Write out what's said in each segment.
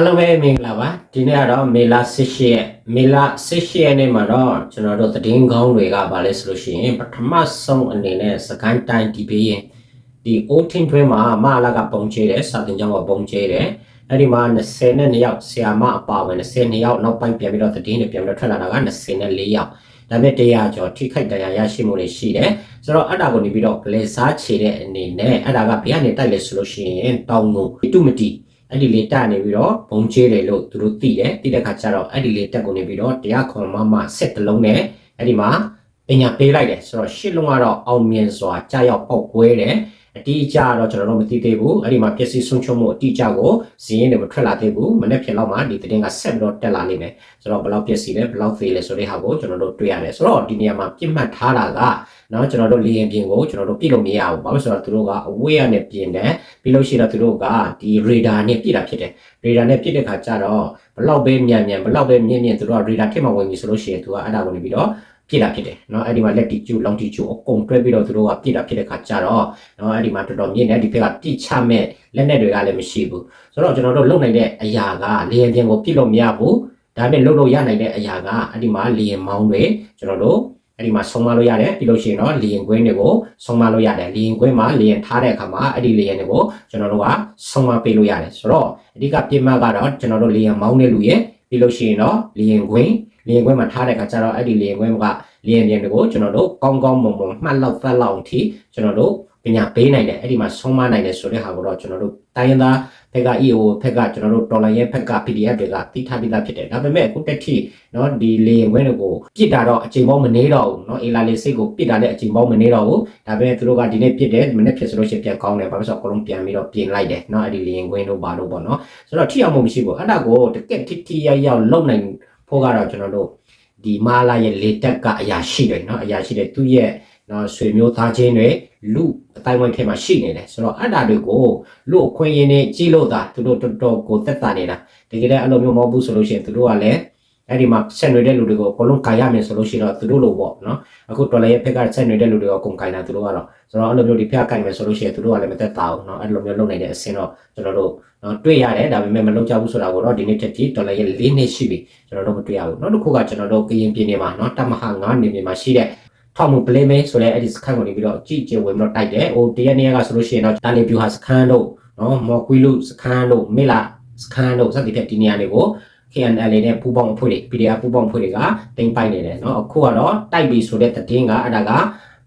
အားလုံးပဲမင်္ဂလာပါဒီနေ့ကတော့မေလာ18ရက်မေလာ18ရက်နေ့မှာတော့ကျွန်တော်တို့သတင်းကောင်းတွေကဗာလဲဆိုလို့ရှိရင်ပထမဆုံးအနေနဲ့စကိုင်းတိုင်းဒီဘေးရင်ဒီအိုးထင်းတွင်းမှာမအလာကပုံချေတယ်စာတင်ကျောင်းကပုံချေတယ်အဲ့ဒီမှာ22ယောက်ဆရာမအပါဝင်22ယောက်နောက်ပိုင်းပြန်ပြီးတော့သတင်းတွေပြန်ပြီးတော့ထွက်လာတာက24ယောက်ဒါပေမဲ့တရားကျော်ထိခိုက်တရားရရှိမှုတွေရှိတယ်ဆိုတော့အဲ့ဒါကိုနေပြီးတော့လေစားချေတဲ့အနေနဲ့အဲ့ဒါကဘယ်ကနေတိုက်လဲဆိုလို့ရှိရင်တောင်းကိုတူမတီ အဲ့ဒီလေတက်နေပြီးတော့ဘုံချေတယ်လို့သူတို့သိတယ်သိတဲ့ခါကျတော့အဲ့ဒီလေတက်ကိုနေပြီးတော့တရားခွန်မမဆက်တလုံးနဲ့အဲ့ဒီမှာပညာပေးလိုက်တယ်ဆိုတော့ရှစ်လုံးကတော့အောင်မြင်စွာကြာရောက်ပေါက်ကွဲတယ် အတိအကျတော့ကျွန်တော်တို့မသိသေးဘူးအဲ့ဒီမှာပျက်စီးဆုံးရှုံးမှုအတိအကျကိုဇင်းရင်းတွေမထွက်လာသေးဘူးမနေ့ဖြစ်လောက်မှဒီသတင်းကဆက်ပြီးတော့တက်လာနေတယ်ဆိုတော့ဘယ်လောက်ပျက်စီးလဲဘယ်လောက်သေးလဲဆိုတဲ့ဟာကိုကျွန်တော်တို့တွေ့ရတယ်ဆိုတော့ဒီနေရာမှာပြစ်မှတ်ထားတာကနော်ကျွန်တော်တို့လေရင်ပြင်ကိုကျွန်တော်တို့ပြစ်လို့မရဘူးဘာလို့ဆိုတော့သူတို့ကအဝေးရနဲ့ပြင်တယ်ပြီးလို့ရှိရင်သူတို့ကဒီ radar နဲ့ပြစ်တာဖြစ်တယ် radar နဲ့ပြစ်တဲ့ခါကျတော့ဘလောက်ပဲမြန်မြန်ဘလောက်ပဲမြင့်မြင့်သူတို့က radar ထက်မှဝင်ပြီဆိုလို့ရှိရင်သူကအဲ့ဒါကိုနေပြီးတော့ ပြစ်တာဖြစ်တယ်เนาะအဲ့ဒီမှာလက်တီကျူလောင်တီကျူအကုန်တွဲပြီးတော့သူတို့ကပြစ်တာဖြစ်တဲ့ခါကျတော့เนาะအဲ့ဒီမှာတော်တော်မြင့်နေဒီဘက်ကပြစ်ချမဲ့လက်နဲ့တွေကလည်းမရှိဘူးဆိုတော့ကျွန်တော်တို့လုံနိုင်တဲ့အရာကလေရင်ပြင်ကိုပြစ်လို့မရဘူးဒါပေမဲ့လုံလို့ရနိုင်တဲ့အရာကအဲ့ဒီမှာလေရင်မောင်းတွေကျွန်တော်တို့အဲ့ဒီမှာဆုံးမလို့ရတယ်ပြီးလို့ရှိရင်တော့လေရင်ကွင်းတွေကိုဆုံးမလို့ရတယ်လေရင်ကွင်းမှာလေရင်ထားတဲ့အခါမှာအဲ့ဒီလေရင်တွေကိုကျွန်တော်တို့ကဆုံးမပေးလို့ရတယ်ဆိုတော့အဓိကပြင်မကတော့ကျွန်တော်တို့လေရင်မောင်းတဲ့လူရဲ့ပြီးလို့ရှိရင်တော့လေရင်ကွင်း လေရင်ကွင်းမှာထားတဲ့အခါကျတော့အဲ့ဒီလေရင်ကွင်းကလေရင်ပြင်တွေကိုကျွန်တော်တို့ကောင်းကောင်းမွန်မွန်မှတ်လောက်သတ်လောက်အထိကျွန်တော်တို့ပညာပေးနိုင်တယ်အဲ့ဒီမှာဆုံးမနိုင်တယ်ဆိုတဲ့ဟာကိုတော့ကျွန်တော်တို့တိုင်းရင်းသားဘက်က EO ဘက်ကကျွန်တော်တို့ဒေါ်လာရဲ့ဘက်က PDF တွေကတိထားပြီးသားဖြစ်တယ်ဒါပေမဲ့အခုတက်ထိเนาะဒီလေရင်ခွင်းတွေကိုပြစ်တာတော့အချိန်ပေါင်းမနေတော့ဘူးเนาะအေလာလေးစိတ်ကိုပြစ်တာလည်းအချိန်ပေါင်းမနေတော့ဘူးဒါပေမဲ့သူတို့ကဒီနေ့ပြစ်တယ်မနေ့ဖြစ်ဆိုလို့ရှိရင်ပြန်ကောင်းတယ်ဘာလို့ဆိုတော့အကုန်လုံးပြန်ပြီးတော့ပြင်လိုက်တယ်เนาะအဲ့ဒီလေရင်ခွင်းတို့ဘာလို့ပေါ့เนาะဆိုတော့ထိအောင်မှုမရှိဘူးအဲ့ဒါကိုတကက်ထိထိရောက်ရောက်လုံနိုင် ဖို့ကတော့ကျွန်တော်တို့ဒီမာလာရဲ့လေတက်ကအရာရှိတယ်เนาะအရာရှိတယ်သူ့ရဲ့နော်ဆွေမျိုးသားချင်းတွေလူအတိုင်းဝိုင်းထဲမှာရှိနေတယ်ဆိုတော့အဲ့ဒါတွေကိုလူအခွင့်အရေးနဲ့ကြီးလို့သာသူတို့တော်တော်ကိုတက်တာနေတာတကယ်လည်းအဲ့လိုမျိုးမဟုတ်ဘူးဆိုလို့ရှိရင်သူတို့ကလည်း အဲ့ဒီမှာဆက်နေတဲ့လူတွေကိုအကုန်လုံးကာရမယ်ဆိုလို့ရှိရင်တော့သူတို့လိုပေါ့နော်အခုတော်လည်းရဲ့ဖက်ကဆက်နေတဲ့လူတွေကအကုန်ကာတာသူတို့ကတော့ဆိုတော့အဲ့လိုမျိုးဒီဖက်ကမယ်ဆိုလို့ရှိရင်သူတို့ကလည်းမသက်သာဘူးနော်အဲ့လိုမျိုးလုပ်နိုင်တဲ့အဆင့်တော့ကျွန်တော်တို့နော်တွေ့ရတယ်ဒါပေမဲ့မလုပ်ကြဘူးဆိုတာကိုတော့ဒီနေ့တက်ကြည့်တော်လည်းရဲ့၄နှစ်ရှိပြီကျွန်တော်တို့မတွေ့ရဘူးနောက်တစ်ခုကကျွန်တော်တို့ကရင်ပြည်နယ်မှာနော်တမဟာ9နေမြေမှာရှိတဲ့ထောက်မှု play မဲဆိုတဲ့အဲ့ဒီစခန်းကိုနေပြီးတော့ကြည့်ကြဝင်ပြီးတော့တိုက်တယ်ဟိုတရက်နေ့ကဆိုလို့ရှိရင်တော့တာလီပြူဟာစခန်းတို့နော်မော်ကွီလူစခန်းတို့မေလာစခန်းတို့စသဖြင့်ဒီနေရာတွေကို KNL နဲ့ပူပေါင်းအဖွဲ့တွေ PDF ပူပေါင်းအဖွဲ့တွေကတင်ပိုက်နေတယ်เนาะအခုကတော့တိုက်ပြီဆိုတဲ့တည်င်းကအဲ့ဒါက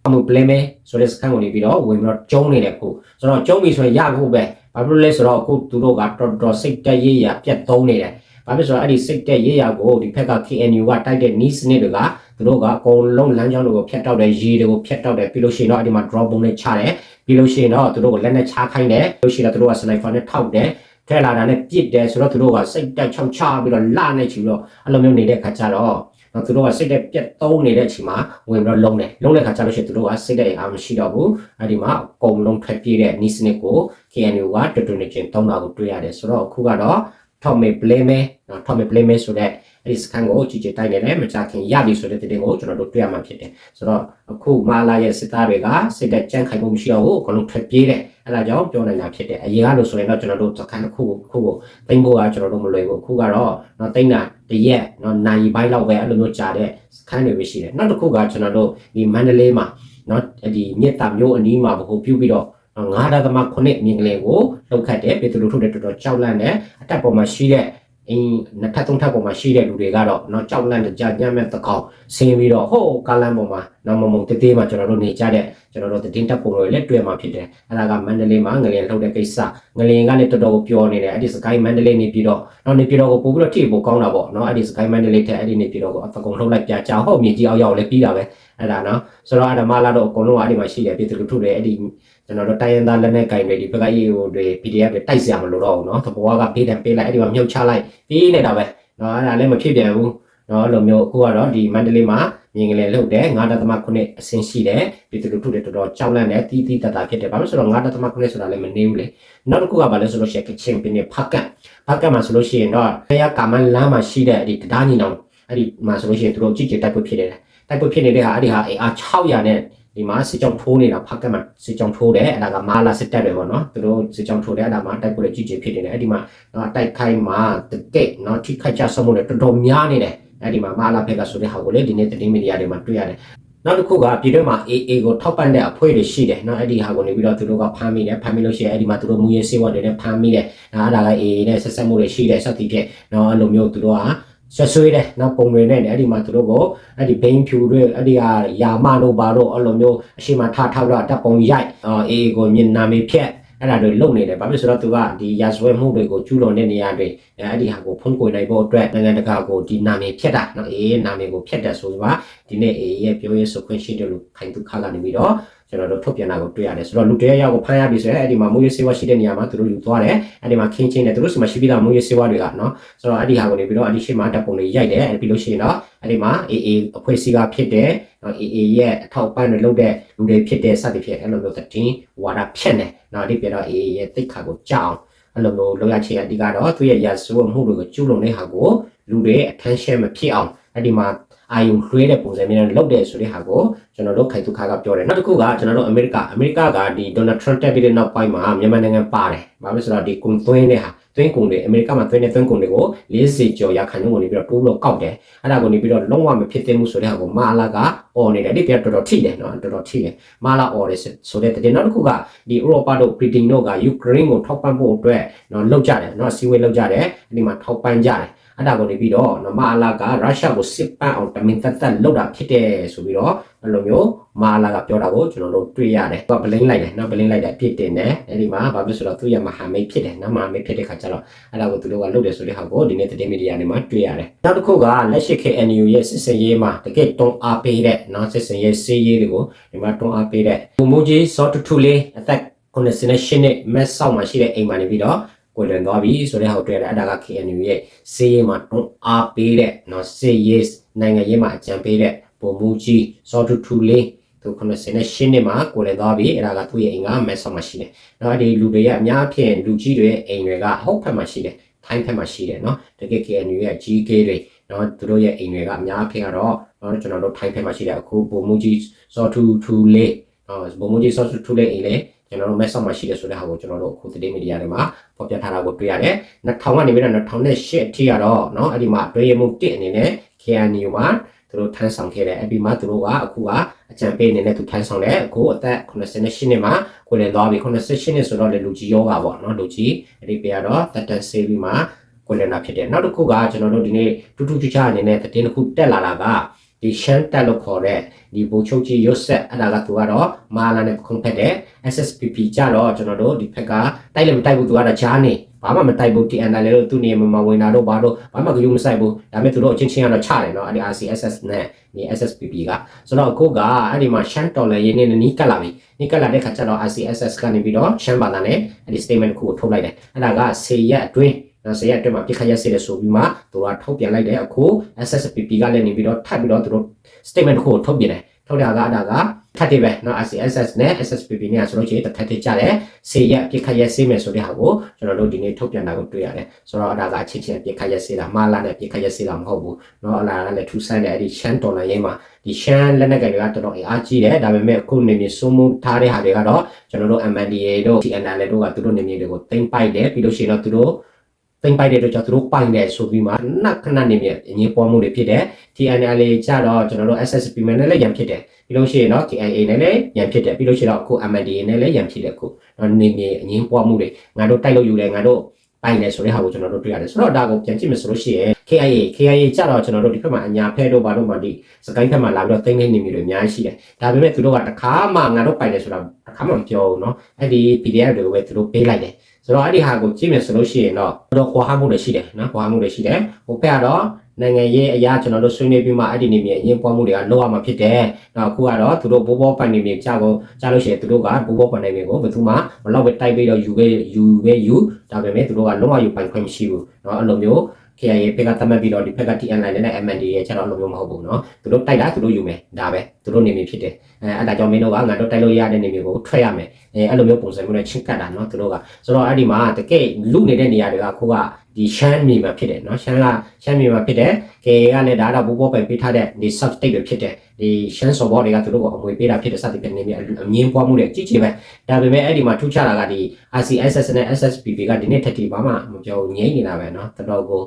အမှု play မဲဆိုတဲ့စခန်းကိုနေပြီးတော့ဝင်ပြီးတော့ကျုံးနေတယ်ခုဆိုတော့ကျုံးပြီဆိုရင်ရဖို့ပဲဘာဖြစ်လို့လဲဆိုတော့အခုသူတို့ကတော်တော်စိတ်တက်ရေးရပြတ်သုံးနေတယ်ဘာဖြစ်ဆိုတော့အဲ့ဒီစိတ်တက်ရေးရကိုဒီဖက်က KNU ကတိုက်တဲ့နီးစနစ်တွေကသူတို့ကအကုန်လုံးလမ်းကြောင်းတွေကိုဖျက်တောက်တယ်ရေတွေကိုဖျက်တောက်တယ်ပြီးလို့ရှိရင်တော့အဲ့ဒီမှာ drop bomb နဲ့ချတယ်ပြီးလို့ရှိရင်တော့သူတို့ကိုလက်နဲ့ချခိုင်းတယ်ပြီးလို့ရှိရင်တော့သူတို့က sniper နဲ့ထောက်တယ် ထဲလာတာနဲ့ပြစ်တယ်ဆိုတော့သူတို့ကစိတ်တက်ချောက်ချပြီးတော့လာနေချီပြီးတော့အဲ့လိုမျိုးနေတဲ့ခါကျတော့နော်သူတို့ကစိတ်တက်ပြက်သုံးနေတဲ့အချိန်မှာဝင်ပြီးတော့လုံးတယ်လုံးတဲ့ခါကျလို့ရှိရင်သူတို့ကစိတ်တက်အားမရှိတော့ဘူးအဲ့ဒီမှာအကုန်လုံးထွက်ပြေးတဲ့နီးစနစ်ကို KNU ကတူတူနေချင်းတောင်းတာကိုတွေ့ရတယ်ဆိုတော့အခုကတော့ထောက်မေ blame နော်ထောက်မေ blame ဆိုတဲ့ အဲ့ဒီစကန်ကိုကြည်ကြည်တိုက်နေတယ်မကြခင်ရပြီဆိုတဲ့တဲ့ကိုကျွန်တော်တို့တွေ့ရမှာဖြစ်တယ်ဆိုတော့အခုမာလာရဲ့စစ်သားတွေကစိတ်တက်ကြမ်းခိုင်မှုမရှိတော့ဘူးအကုန်လုံးထွက်ပြေးတယ်အဲ့ဒါကြောင့်ပြောနိုင်တာဖြစ်တယ်အရင်ကလို့ဆိုရင်တော့ကျွန်တော်တို့စကန်တစ်ခုခုကိုတိမ့်ဖို့ကကျွန်တော်တို့မလွယ်ဘူးအခုကတော့တော့တိမ့်တာတရက်တော့နိုင်ပိုင်းလောက်ပဲအဲ့လိုမျိုးကြာတဲ့စကန်တွေပဲရှိတယ်နောက်တစ်ခုကကျွန်တော်တို့ဒီမန္တလေးမှာနော်ဒီမြစ်တာမျိုးအနီးမှာဘို့ပြုပြီးတော့ငါးဒသမ9မြင်ကလေးကိုလှုပ်ခတ်တယ်ပေတလူထုတွေတော်တော်ကြောက်လန့်တယ်အတက်ပေါ်မှာရှိတဲ့ အင်းနှစ်ထပ်သုံးထပ်ပေါ်မှာရှိတဲ့လူတွေကတော့တော့ကြောက်လန့်ကြညံ့မဲ့တကောင်ဆင်းပြီးတော့ဟိုးကားလမ်းပေါ်မှာနော်မမုံတေးသေးမှာကျွန်တော်တို့နေကြတဲ့ကျွန်တော်တို့တင်တက်ပုံတွေလည်းတွေ့မှာဖြစ်တယ်အဲ့ဒါကမန္တလေးမှာငလျင်လှုပ်တဲ့ကိစ္စငလျင်ကလည်းတော်တော်ကိုပြောနေတယ်အဲ့ဒီစကိုင်းမန္တလေးနေပြီးတော့နော်နေပြီးတော့ကိုပို့ပြီးတော့ထိဖို့ကောင်းတာပေါ့နော်အဲ့ဒီစကိုင်းမန္တလေးတဲ့အဲ့ဒီနေပြီးတော့ကိုအတကုံလှုပ်လိုက်ပြကြဟုတ်မြေကြီးအောက်ရောက်လည်းပြီးတာပဲအဲ့ဒါနော်ဆိုတော့အဲ့ဒါမှလာတော့အကုန်လုံးအဲ့ဒီမှာရှိတယ်ပြည်သူလူထုတွေအဲ့ဒီ ကျွန်တော်တို့တိုင်းရင်းသားလက်နက်ကင်တွေဒီဘက်က EO တွေ PDF တွေတိုက်စရာမလိုတော့ဘူးเนาะသဘောကပေးတယ်ပေးလိုက်အဲ့ဒီမှာမြုပ်ချလိုက်ပြီးနေတာပဲเนาะအဲ့ဒါလည်းမဖြစ်ပြန်ဘူးเนาะအဲ့လိုမျိုးအခုကတော့ဒီမန္တလေးမှာမြင်ကလေးလုတ်တယ်9.9အဆင့်ရှိတယ်ပြည်သူလူထုတွေတော်တော်ကြောက်လန့်တယ်တီးတီးတတဖြစ်တယ်ဘာလို့ဆိုတော့9.9ဆိုတာလည်းမနေဘူးလေနောက်တစ်ခုကဘာလဲဆိုလို့ရှိရင်ကချင်ပင်နဲ့ဖက်ကတ်ဖက်ကတ်မှာဆိုလို့ရှိရင်တော့ဘယ်ကကာမန်လမ်းမှာရှိတဲ့ဒီတရားညီနောင်အဲ့ဒီမှာဆိုလို့ရှိရင်သူတို့ကြည့်ကြတိုက်ပွဲဖြစ်နေတယ်တိုက်ပွဲဖြစ်နေတဲ့ဟာအဲ့ဒီဟာ AR 600နဲ့ ဒီမှာစစ်ကြောင်းထိုးနေတာဖက်ကမှစစ်ကြောင်းထိုးတယ်အဲ့ဒါကမာလာစစ်တပ်တွေပေါ့နော်သူတို့စစ်ကြောင်းထိုးတယ်အဲ့ဒါမှာတိုက်ပွဲကြီးကြီးဖြစ်နေတယ်အဲ့ဒီမှာနော်တိုက်ခိုက်မှာတကက်နော်ထိခိုက်ကြဆုံးမှုတွေတော်တော်များနေတယ်အဲ့ဒီမှာမာလာဖက်ကဆိုတဲ့ဟာကိုလေဒီနေ့သတင်းမီဒီယာတွေမှာတွေ့ရတယ်နောက်တစ်ခုကပြည်တွင်းမှာ AA ကိုထောက်ပံ့တဲ့အဖွဲ့တွေရှိတယ်နော်အဲ့ဒီဟာကိုနေပြီးတော့သူတို့ကဖမ်းမိတယ်ဖမ်းမိလို့ရှိရင်အဲ့ဒီမှာသူတို့မူရဲစေဝတ်တွေနဲ့ဖမ်းမိတယ်အဲ့ဒါက AA နဲ့ဆက်ဆက်မှုတွေရှိတယ်စသဖြင့်နော်အဲ့လိုမျိုးသူတို့က ဆွဆွေးတယ်နော်ပုံတွေနဲ့လည်းအဲ့ဒီမှာသူတို့ကိုအဲ့ဒီဘိန်းဖြူတွေအဲ့ဒီဟာယာမတို့ဘာတို့အဲ့လိုမျိုးအရှိမထထောက်တော့တပ်ပုံရိုက်အေးကိုမျက်နာမေဖြက်အဲ့ဒါတွေလုပ်နေတယ်ဘာဖြစ်ဆိုတော့သူကဒီရာဇဝဲမှုတွေကိုကျူးလွန်တဲ့နေရာတွေအဲ့ဒီဟာကိုဖုံးကွယ်နိုင်ဖို့အတွက်နိုင်ငံတကာကိုဒီနာမည်ဖျက်တာနော်အေးနာမည်ကိုဖျက်တယ်ဆိုတော့ဒီနေ့အေးရဲ့ပြောရေးဆိုခွင့်ရှိတယ်လို့ခိုင်သူခါကနေပြီးတော့ ကျွန်တော်တို့ထုတ်ပြန်တာကိုတွေ့ရတယ်ဆိုတော့လူတရက်ယောက်ကိုဖမ်းရပြီဆိုရင်အဲ့ဒီမှာမူရေးစေဝါရှိတဲ့နေရာမှာသူတို့ယူသွားတယ်အဲ့ဒီမှာခင်းချင်းတယ်သူတို့စီမှာရှိပြီးသားမူရေးစေဝါတွေကနော်ဆိုတော့အဲ့ဒီဟာကိုနေပြီးတော့အဲ့ဒီရှိမှာတပ်ပုံတွေရိုက်တယ်အဲ့ပြီးလို့ရှိရင်တော့အဲ့ဒီမှာအေးအေးအဖွဲ့အစည်းကဖြစ်တယ်နော်အေးအေးရဲ့အထောက်ပံ့တွေလုပ်တဲ့လူတွေဖြစ်တဲ့စသဖြင့်အဲ့လိုမျိုးသတင်းဝါဒဖြတ်နေနော်ဒီပြတော့အေးအေးရဲ့တိတ်ခါကိုကြောက်အဲ့လိုမျိုးလောက်ရချင်အဓိကတော့သူ့ရဲ့ရာဇဝတ်မှုတွေကိုကျူးလွန်တဲ့ဟာကိုလူတွေ attention မဖြစ်အောင်အဲ့ဒီမှာအာယုံလွှဲတဲ့ပုံစံမျိုးနဲ့လုပ်တယ်ဆိုတဲ့ဟာကိုကျွန်တော်တို့ခိုင်သူခါကပြောတယ်နောက်တစ်ခုကကျွန်တော်တို့အမေရိကအမေရိကကဒီဒေါ်နယ်ထရန့်တက်ပြီးတဲ့နောက်ပိုင်းမှာမြန်မာနိုင်ငံပါတယ်ဘာလို့ဆိုတော့ဒီကွန်သွင်းတဲ့ဟာသွင်းကုန်တွေအမေရိကမှာသွင်းတဲ့သွင်းကုန်တွေကို40ကျော်ရာခိုင်နှုန်းကိုနေပြီးတော့တိုးလို့ကောက်တယ်အဲ့ဒါကိုနေပြီးတော့လုံးဝမဖြစ်သင့်မှုဆိုတဲ့ဟာကိုမာလာကအော်နေတယ်ဒီပြတော်တော်ထိတယ်နော်တော်တော်ထိတယ်မာလာအော်တယ်ဆိုတဲ့တဲ့နောက်တစ်ခုကဒီဥရောပတို့ဗြိတိန်တို့ကယူကရိန်းကိုထောက်ပံ့ဖို့အတွက်နော်လောက်ကြတယ်နော်စီဝေးလောက်ကြတယ်ဒီမှာထောက်ပံ့ကြတယ်အဲ့ဒါကိုနေပြီးတော့နော်မာလာကရုရှားကိုစစ်ပန့်အောင်တမင်သက်သက်လောက်တာဖြစ်တယ်ဆိုပြီးတော့အဲ့လိုမျိုးမာလာကပြောတာကိုကျွန်တော်တို့တွေ့ရတယ်။သူကပလင်းလိုက်တယ်နော်ပလင်းလိုက်တဲ့အဖြစ်တင်တယ်။အဲ့ဒီမှာဘာဖြစ်ဆိုတော့သူရဲ့မဟာမိတ်ဖြစ်တယ်နော်မဟာမိတ်ဖြစ်တဲ့ခါကျတော့အဲ့ဒါကိုသူတို့ကလုပ်တယ်ဆိုတဲ့ဟာကိုဒီနေ့သတင်းမီဒီယာတွေမှာတွေ့ရတယ်။နောက်တစ်ခုကလက်ရှိ KNU ရဲ့စစ်စင်ရေးမှာတကယ်တွန်းအားပေးတဲ့နော်စစ်စင်ရေးစီးရေးတွေကိုဒီမှာတွန်းအားပေးတဲ့ဘုံမူကြီးစောတူတူလေးအသက်98နှစ်မက်ဆောက်မှာရှိတဲ့အိမ်မှာနေပြီးတော့ကိုလွန်သွားပြီဆိုတဲ့ဟာကိုတွေ့ရတယ်အဲ့ဒါက KNU ရဲ့စီးရေးမှာတွန်းအားပေးတဲ့နော်စစ်ရေးနိုင်ငံရေးမှာအကြံပေးတဲ့ ဘုံမူကြီးစောတူတူလေးသူ98နှစ်မှာကိုလည်းသွားပြီအဲ့ဒါကသူ့ရဲ့အိမ်ကမက်ဆောက်မှာရှိတယ်။နောက်ဒီလူတွေရဲ့အများအပြားလူကြီးတွေရဲ့အိမ်တွေကဟုတ်ဖက်မှာရှိတယ်။ထိုင်းဖက်မှာရှိတယ်နော်။တကယ် KNU ရဲ့ GK တွေနော်သူတို့ရဲ့အိမ်တွေကအများအပြားကတော့နော်ကျွန်တော်တို့ထိုင်းဖက်မှာရှိတယ်အခုဘုံမူကြီးစောတူတူလေးနော်ဘုံမူကြီးစောတူတူလေးအိမ်လေးကျွန်တော်တို့ mess up မှာရှိတယ်ဆိုတဲ့ဟာကိုကျွန်တော်တို့အခုသတင်းမီဒီယာတွေမှာဖော်ပြထားတာကိုတွေ့ရတယ်။2000ကနေပြီးတော့2008အထိကတော့เนาะအဲ့ဒီမှာတွဲရမှု1အနေနဲ့ KNU မှာသူတို့ထမ်းဆောင်ခဲ့တယ်အဲ့ဒီမှာသူတို့ကအခုကအကြံပေးအနေနဲ့သူထမ်းဆောင်တယ်ကိုအသက်88နှစ်မှာကိုလည်းသွားပြီ88နှစ်ဆိုတော့လေလူကြီးယောဂါပေါ့နော်လူကြီးအဲ့ဒီပြရတော့တက်တက်ဆေးပြီးမှကိုလည်းနာဖြစ်တယ်နောက်တစ်ခုကကျွန်တော်တို့ဒီနေ့တူတူချာချာအနေနဲ့သတင်းတစ်ခုတက်လာတာက ဒီရှမ်းတက်လို့ခေါ်တဲ့ဒီဘိုချုပ်ကြီးရွတ်ဆက်အဲ့ဒါကသူကတော့မာလာနဲ့ခုံဖက်တဲ့ SSPP ကြတော့ကျွန်တော်တို့ဒီဖက်ကတိုက်လည်းမတိုက်ဘူးသူကတော့ဂျားနေဘာမှမတိုက်ဘူး TNL လည်းသူနေမှာဝင်တာတော့ဘာတော့ဘာမှကြိုးမဆိုင်ဘူးဒါပေမဲ့သူတို့အချင်းချင်းကတော့ချတယ်နော်အဲ့ဒီ RCSS နဲ့ဒီ SSPP ကဆိုတော့အခုကအဲ့ဒီမှာရှမ်းတော်လည်းရင်းနေနီးကပ်လာပြီနီးကပ်လာတဲ့ခါကျတော့ RCSS ကနေပြီးတော့ရှမ်းဘာသာနဲ့အဲ့ဒီ statement ကိုထုတ်လိုက်တယ်အဲ့ဒါက10ရက်အတွင်းနော် ဆရာအတွက်မှာပြခရက်စေတယ်ဆိုပြီးမှသူကထုတ်ပြန်လိုက်တယ်အခု SSPP ကလည်းနေပြီးတော့ထပ်ပြီးတော့သူတို့ statement ကိုထုတ်ပြန်တယ်ထုတ်တာကအဲ့ဒါကထပ်တယ်ပဲเนาะ SSS နဲ့ SSPP နဲ့ဆိုလို့ရှိရင်တစ်ထပ်ထပ်ကြတယ်စေရပြခရက်စေမယ်ဆိုတဲ့ဟာကိုကျွန်တော်တို့ဒီနေ့ထုတ်ပြန်တာကိုတွေ့ရတယ်ဆိုတော့အဲ့ဒါကအချင်းချင်းပြခရက်စေတာမာလာနဲ့ပြခရက်စေတာမဟုတ်ဘူးเนาะအလားကလည်းထူးဆန်းတဲ့အဲ့ဒီရှမ်းတော်လိုင်းရေးမှာဒီရှမ်းလက်နက်ကတွေကတော်တော်အားကြီးတယ်ဒါပေမဲ့အခုနေမြေစိုးမှုထားတဲ့ဟာတွေကတော့ကျွန်တော်တို့ MNDA တို့ TNL တို့ကသူတို့နေမြေတွေကိုတင်ပိုက်တယ်ပြီးလို့ရှိရင်တော့သူတို့ သိမ့်ပိုက်တဲ့အတွက်ကြောင့်သူတို့ပိုင်တယ်ဆိုပြီးမှနက်ခဏနေမြအငင်းပွားမှုတွေဖြစ်တယ် TNL ကြတော့ကျွန်တော်တို့ SSP နဲ့လည်းရံဖြစ်တယ်ပြီးလို့ရှိရင်တော့ KIA နဲ့လည်းရံဖြစ်တယ်ပြီးလို့ရှိရင်တော့အခု MNDA နဲ့လည်းရံဖြစ်တယ်အခုတော့နေမြအငင်းပွားမှုတွေငါတို့တိုက်လို့ယူတယ်ငါတို့ပိုင်တယ်ဆိုတဲ့ဟာကိုကျွန်တော်တို့တွေ့ရတယ်ဆိုတော့ဒါကိုပြန်ကြည့်မယ်ဆိုလို့ရှိရင် KIA KIA ကြတော့ကျွန်တော်တို့ဒီဘက်မှာအညာဖဲတို့ဘာတို့မှဒီစကိုင်းဘက်မှာလာပြီးတော့သိမ့်နေနေမျိုးတွေအများကြီးရှိတယ်ဒါပေမဲ့သူတို့ကတခါမှငါတို့ပိုင်တယ်ဆိုတာတခါမှမပြောဘူးเนาะအဲ့ဒီ PDF တွေကိုပဲသူတို့ပေးလိုက်တယ် ဆိုတော့အဲ့ဒီဟာကိုကြည့်မယ်ဆိုလို့ရှိရင်တော့တော့ကွာဟမှုတွေရှိတယ်နော်ကွာဟမှုတွေရှိတယ်ဟိုဘက်ကတော့နိုင်ငံရေးအရာကျွန်တော်တို့ဆွေးနွေးပြီးမှအဲ့ဒီနေမြေအရင်ပွားမှုတွေကလောက်ရမှာဖြစ်တယ်။နောက်အခုကတော့သူတို့ဘောဘောပိုင်နေမြေကြောက်ကိုကြားလို့ရှိရင်သူတို့ကဘောဘောပိုင်နေမြေကိုဘယ်သူမှမလောက်ပဲတိုက်ပြီးတော့ယူခဲ့ယူပဲယူဒါပေမဲ့သူတို့ကလုံးဝယူပိုင်ခွင့်မရှိဘူး။နော်အဲ့လိုမျိုး KIA ဖက်ကသတ်မှတ်ပြီးတော့ဒီဖက်က TN line နဲ့ MND ရဲ့ကျွန်တော်လိုမျိုးမဟုတ်ဘူးเนาะသူတို့တိုက်တာသူတို့ယူမယ်ဒါပဲသူတို့နေမြေဖြစ်တယ်အဲအဲ့ဒါကြောင့်မင်းတို့ကငါတို့တိုက်လို့ရတဲ့နေမြေကိုထွက်ရမယ်အဲအဲ့လိုမျိုးပုံစံမျိုးနဲ့ချင်းကတ်တာเนาะသူတို့ကဆိုတော့အဲ့ဒီမှာတကယ်လူနေတဲ့နေရာတွေကခုက ဒီရှမ်းမြေမှာဖြစ်တယ်เนาะရှမ်းကရှမ်းမြေမှာဖြစ်တယ် KA ကလည်းဒါတော့ဘူဘောပိုင်ပေးထားတဲ့ဒီ sub state ပဲဖြစ်တယ်ဒီရှမ်းစော်ဘောတွေကသူတို့ကိုအမွေပေးတာဖြစ်တဲ့စသဖြင့်နေပြီးအငင်းပွားမှုတွေကြီးကြီးပဲဒါပေမဲ့အဲ့ဒီမှာထူးခြားတာကဒီ RCSS နဲ့ SSPP ကဒီနေ့ထက်ထိဘာမှမပြောငြိမ့်နေတာပဲเนาะတော်တော်ကို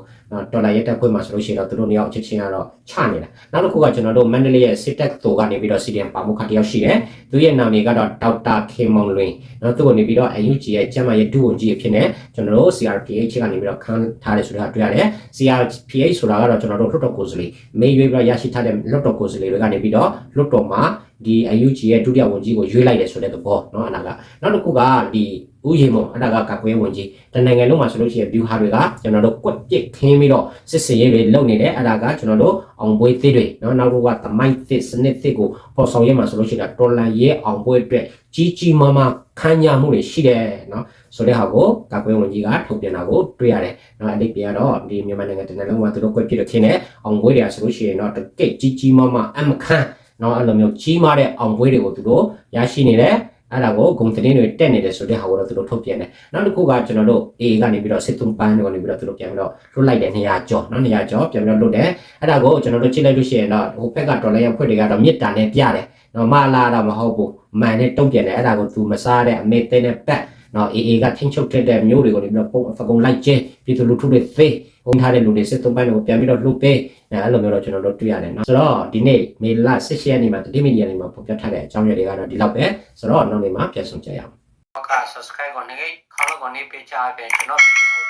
ဒေါ်လာရက်တက်ခွင့်မှာဆိုလို့ရှိရင်တော့သူတို့နှစ်ယောက်အချင်းချင်းကတော့ချနေတာနောက်တစ်ခုကကျွန်တော်တို့မန္တလေးရဲ့စစ်တပ်တိုကနေပြီးတော့ CDM ပါမှုခတ်တယောက်ရှိတယ်သူရဲ့နာမည်ကတော့ဒေါက်တာခေမောင်လွင်เนาะသူကနေပြီးတော့ UNG ရဲ့ကျမ်းမာရေးဒုဝန်ကြီးအဖြစ်နဲ့ကျွန်တော်တို့ CRPH ကနေပြီးတော့ ခန်းထားတယ်ဆိုတာတွေ့ရတယ် CRPH ဆိုတာကတော့ကျွန်တော်တို့လွှတ်တော်ကိုယ်စားလှယ်မေးရွေးပြီးတော့ရရှိထားတဲ့လွှတ်တော်ကိုယ်စားလှယ်တွေကနေပြီးတော့လွှတ်တော်မှာဒီ UNG ရဲ့ဒုတိယဝန်ကြီးကိုရွေးလိုက်တယ်ဆိုတဲ့သဘောเนาะအနာကနောက်တစ်ခုကဒီ ဦးရေမောအတကကကွေးဝင်ကြီးတနိုင်ငံလုံးမှာဆိုလို့ရှိရင် view ဟာတွေကကျွန်တော်တို့ကွက်ပစ်ခင်းပြီးတော့စစ်စင်ရေးတွေလုပ်နေတယ်အတကကျွန်တော်တို့အောင်ပွဲသစ်တွေနော်နောက်တော့ကသမိုင်းသစ်စနစ်သစ်ကိုပေါ်ဆောင်ရမှာဆိုလို့ရှိရင်တော်လန်ရဲ့အောင်ပွဲအတွက်ကြီးကြီးမားမားခံရမှုတွေရှိတယ်နော်ဆိုတဲ့ဟာကိုကကွေးဝင်ကြီးကထုတ်ပြန်တာကိုတွေ့ရတယ်နော်အတိတ်ပြန်တော့ဒီမြန်မာနိုင်ငံတနိုင်ငံလုံးမှာသူတို့ကွက်ပစ်တဲ့ခင်းတဲ့အောင်ပွဲတွေဆိုလို့ရှိရင်တော့တကယ့်ကြီးကြီးမားမားအမခံနော်အဲ့လိုမျိုးကြီးမားတဲ့အောင်ပွဲတွေကိုသူတို့ရရှိနေတယ် အဲ့ဒါကိုဂုံသတင်းတွေတက်နေတယ်ဆိုတဲ့ဟာကိုတော့သူတို့ထုတ်ပြန်တယ်နောက်တစ်ခုကကျွန်တော်တို့ A ကနေပြီးတော့စစ်သွင်းပန်းတွေကနေပြီးတော့သူတို့ပြန်ပြီးတော့လွတ်လိုက်တယ်200ကျော်နော်200ကျော်ပြန်ပြီးတော့လွတ်တယ်အဲ့ဒါကိုကျွန်တော်တို့ကြည့်လိုက်လို့ရှိရင်တော့ဟိုဘက်ကဒေါ်လာရဖွဲ့တွေကတော့မြစ်တာနဲ့ပြတယ်နော်မလာတော့မဟုတ်ဘူးမှန်နဲ့တုံ့ပြန်တယ်အဲ့ဒါကိုသူမစားတဲ့အမေတဲနဲ့ပတ်နော် AA ကထင်းချုပ်ထက်တဲ့မျိုးတွေကိုနေပြီးတော့ပုံအဖကုံလိုက်ကျဲပြည်သူလူထုတွေသေုံထားတဲ့လူတွေစစ်သွင်းပန်းတွေကိုပြန်ပြီးတော့လှုပ်ပေး အဲ့လိုမျိုးတော့ကျွန်တော်တို့တွေ့ရတယ်နော်ဆိုတော့ဒီနေ့မေလ18ရက်နေ့မှာတတိမီဒီယာနေ့မှာပေါ်ပြထားတဲ့အကြောင်းအရာတွေကတော့ဒီလောက်ပဲဆိုတော့နောက်နေ့မှာပြန်ဆောင်ကြရအောင်ဟုတ်ကဲ့ subscribe ကိုနေခေါင်းလောက်ကိုနေပေးချပေးကျွန်တော်ဗီဒီယို